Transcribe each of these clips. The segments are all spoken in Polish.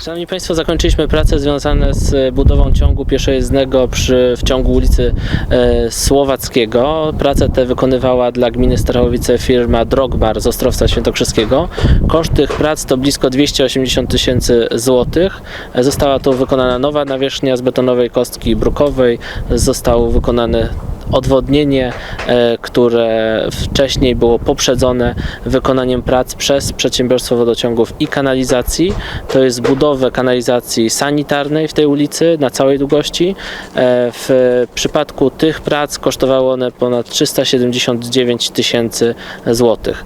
Szanowni Państwo, zakończyliśmy prace związane z budową ciągu pieszojezdnego przy, w ciągu ulicy e, Słowackiego. Prace te wykonywała dla gminy Starachowice firma Drogbar z Ostrowca Świętokrzyskiego. Koszt tych prac to blisko 280 tysięcy złotych. E, Została tu wykonana nowa nawierzchnia z betonowej kostki brukowej. Zostało wykonane odwodnienie, e, które wcześniej było poprzedzone wykonaniem prac przez przedsiębiorstwo wodociągów i kanalizacji. To jest budowę kanalizacji sanitarnej w tej ulicy na całej długości. E, W przypadku tych prac kosztowały one ponad 379 tysięcy złotych.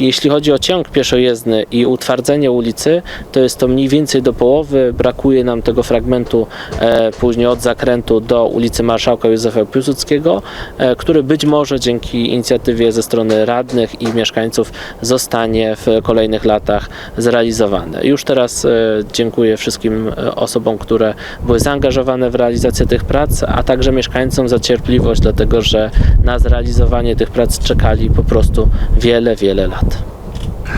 Jeśli chodzi o ciąg pieszojezdny i utwardzenie ulicy, to jest to mniej więcej do połowy. Brakuje nam tego fragmentu e, później od zakrętu do ulicy Marszałka Józefa Piłsudskiego, e, który być może dzięki inicjatywie ze strony radnych i mieszkańców zostanie w kolejnych latach zrealizowany. Już teraz e, dziękuję wszystkim e, osobom, które były zaangażowane w realizację tych prac, a także mieszkańcom za cierpliwość, dlatego że na zrealizowanie tych prac czekali po prostu wiele, wiele lat.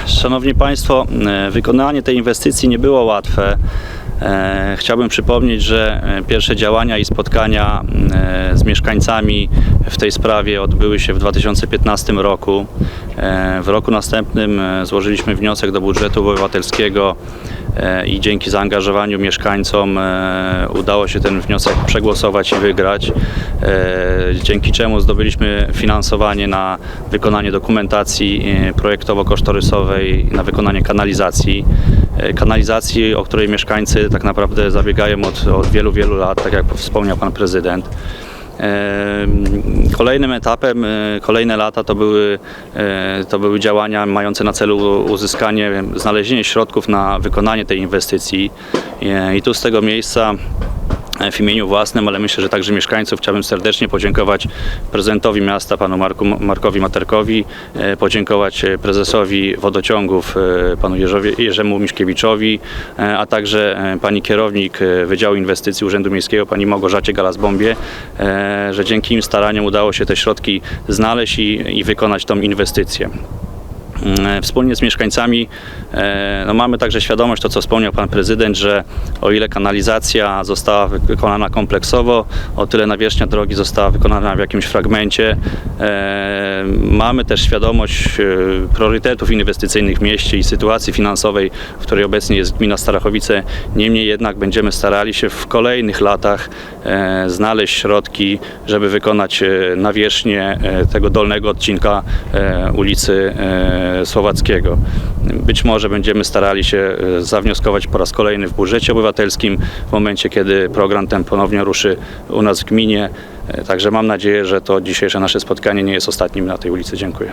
Szanowni Państwo, e, wykonanie tej inwestycji nie było łatwe. E, Chciałbym przypomnieć, że e, pierwsze działania i spotkania z mieszkańcami w tej sprawie odbyły się w 2015 roku. E, W roku następnym e, złożyliśmy wniosek do budżetu obywatelskiego e, i dzięki zaangażowaniu mieszkańcom udało się ten wniosek przegłosować i wygrać, dzięki czemu zdobyliśmy finansowanie na wykonanie dokumentacji projektowo-kosztorysowej na wykonanie kanalizacji. Kanalizacji, o której mieszkańcy tak naprawdę zabiegają od, od wielu, wielu lat, tak jak wspomniał Pan Prezydent. Kolejnym etapem, e, kolejne lata to były, e, to były działania mające na celu uzyskanie, znalezienie środków na wykonanie tej inwestycji. E, I tu z tego miejsca w imieniu własnym, ale myślę, że także mieszkańców chciałbym serdecznie podziękować prezydentowi miasta, panu Marku, Markowi Materkowi, e, podziękować e, prezesowi wodociągów, e, panu Jerzowie, Jerzemu Miszkiewiczowi, e, a także e, pani kierownik e, Wydziału Inwestycji Urzędu Miejskiego, pani Małgorzacie Galas-Bombie, e, że dzięki im staraniom udało się te środki znaleźć i, i wykonać tą inwestycję. Mm, Wspólnie z mieszkańcami e, no mamy także świadomość, to co wspomniał Pan Prezydent, że o ile kanalizacja została wykonana kompleksowo, o tyle nawierzchnia drogi została wykonana w jakimś fragmencie. E, Mamy też świadomość e, priorytetów inwestycyjnych w mieście i sytuacji finansowej, w której obecnie jest gmina Starachowice. Niemniej jednak będziemy starali się w kolejnych latach e, znaleźć środki, żeby wykonać e, nawierzchnię e, tego dolnego odcinka e, ulicy e, Słowackiego. Być może będziemy starali się e, zawnioskować po raz kolejny w budżecie obywatelskim w momencie, kiedy program ten ponownie ruszy u nas w gminie. E, Także mam nadzieję, że to dzisiejsze nasze spotkanie nie jest ostatnim na tej ulicy. Dziękuję.